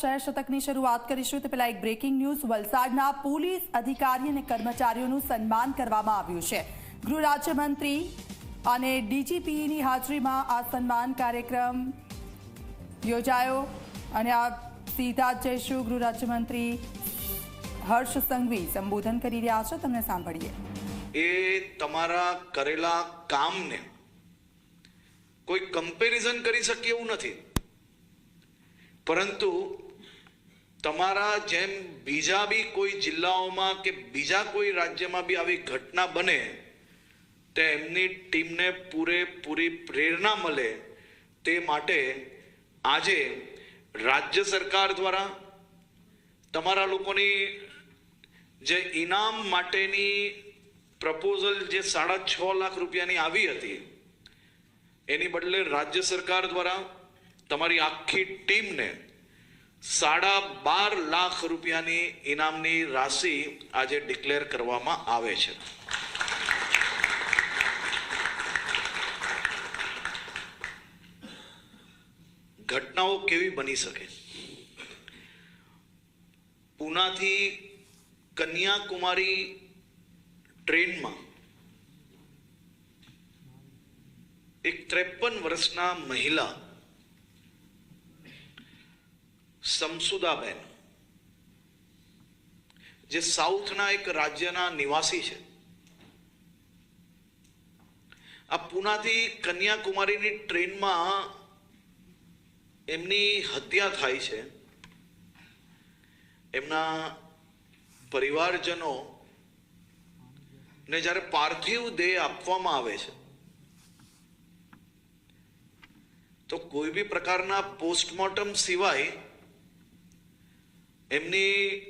શહેર શતકની શરૂઆત કરીશું તે પહેલા એક બ્રેકિંગ ન્યૂઝ વલસાડના પોલીસ અધિકારી અને કર્મચારીઓનું સન્માન કરવામાં આવ્યું છે. ગૃહ રાજ્યમંત્રી અને ડીજીપીની હાજરીમાં આ સન્માન કાર્યક્રમ યોજાયો અને આ સીધા જ જઈશું ગૃહ રાજ્યમંત્રી હર્ષ સંઘવી સંબોધન કરી રહ્યા છો. તમને સાંભળીએ. એ તમારા કરેલા કામને કોઈ કમ્પેરિઝન કરી શકે એવું નથી. પરંતુ તમારા જેમ બીજા બી કોઈ જિલ્લાઓમાં કે બીજા કોઈ રાજ્યમાં બી આવી ઘટના બને, તે એમની ટીમને પૂરેપૂરી પ્રેરણા મળે તે માટે આજે રાજ્ય સરકાર દ્વારા તમારા લોકોની જે ઇનામ માટેની પ્રપોઝલ જે સાડા છ લાખ રૂપિયાની આવી હતી, એની બદલે રાજ્ય સરકાર દ્વારા તમારી આખી ટીમને સાડા બાર લાખ રૂપિયાની ઇનામની રાશિ આજે ડિક્લેર કરવામાં આવે છે. ઘટનાઓ કેવી બની શકે? પૂનાથી કન્યાકુમારી ટ્રેનમાં એક ત્રેપન વર્ષના મહિલા સમસુદાબેન જે સાઉથના એક રાજ્યના નિવાસી છે. આ પુનાથી કન્યાકુમારીની ટ્રેનમાં એમની હત્યા થાય છે. એમના પરિવારજનો ને જ્યારે પાર્થિવ દેહ આપવામાં આવે છે, તો કોઈ બી પ્રકારના પોસ્ટમોર્ટમ સિવાય એમની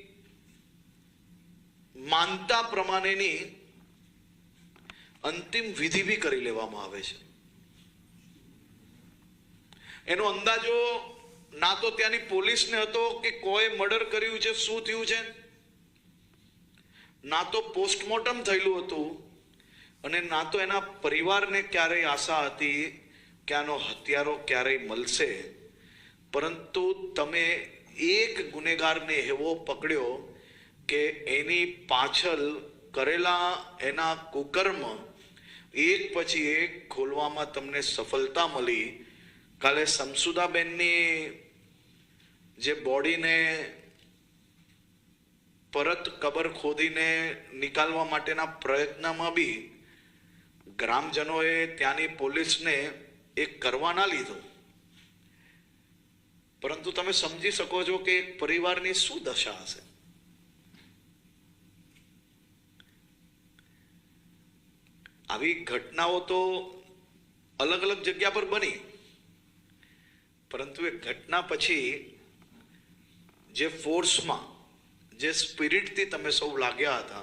માનતા પ્રમાણેની અંતિમ વિધિ બી કરી લેવામાં આવે છે. એનો અંદાજો ના તો ત્યાંની પોલીસને હતો કે કોઈ મર્ડર કર્યું છે, શું થયું છે? ના તો પોસ્ટમોર્ટમ થયેલું હતું અને ના તો એના પરિવારને ક્યારેય આશા હતી કે આનો હત્યારો ક્યારેય મળશે. પરંતુ તમે એક ગુનેગારને એવો પકડ્યો કે એની પાછળ કરેલા એના કુકર્મ એક પછી એક ખોલવામાં તમને સફળતા મળી. કાલે શમસુદાબેનની જે બોડીને પરત કબર ખોદીને નિકાલવા માટેના પ્રયત્નમાં બી ગ્રામજનોએ ત્યાંની પોલીસને એ કરવા ના લીધો. પરંતુ તમે સમજી શકો છો કે એક પરિવારની શું દશા હશે? આવી ઘટનાઓ તો અલગ અલગ જગ્યા પર બની. પરંતુ એ ઘટના પછી જે ફોર્સમાં, જે સ્પિરિટથી તમે સૌ લાગ્યા હતા,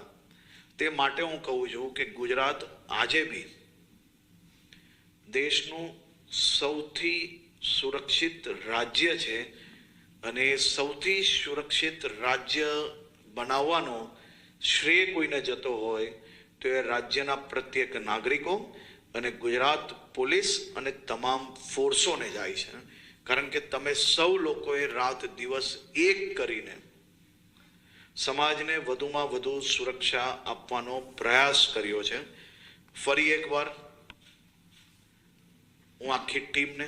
તે માટે હું કહું છું કે ગુજરાત આજે બી દેશનું સૌથી સુરક્ષિત રાજ્ય છે અને સૌથી સુરક્ષિત રાજ્ય બનાવવાનો શ્રેય કોઈને જતો હોય તો એ રાજ્યના પ્રત્યેક નાગરિકો અને ગુજરાત પોલીસ અને તમામ ફોર્સોને જાય છે. કારણ કે તમે સૌ લોકોએ રાત દિવસ એક કરીને સમાજને વધુમાં વધુ સુરક્ષા આપવાનો પ્રયાસ કર્યો છે. ફરી એકવાર હું આખી ટીમને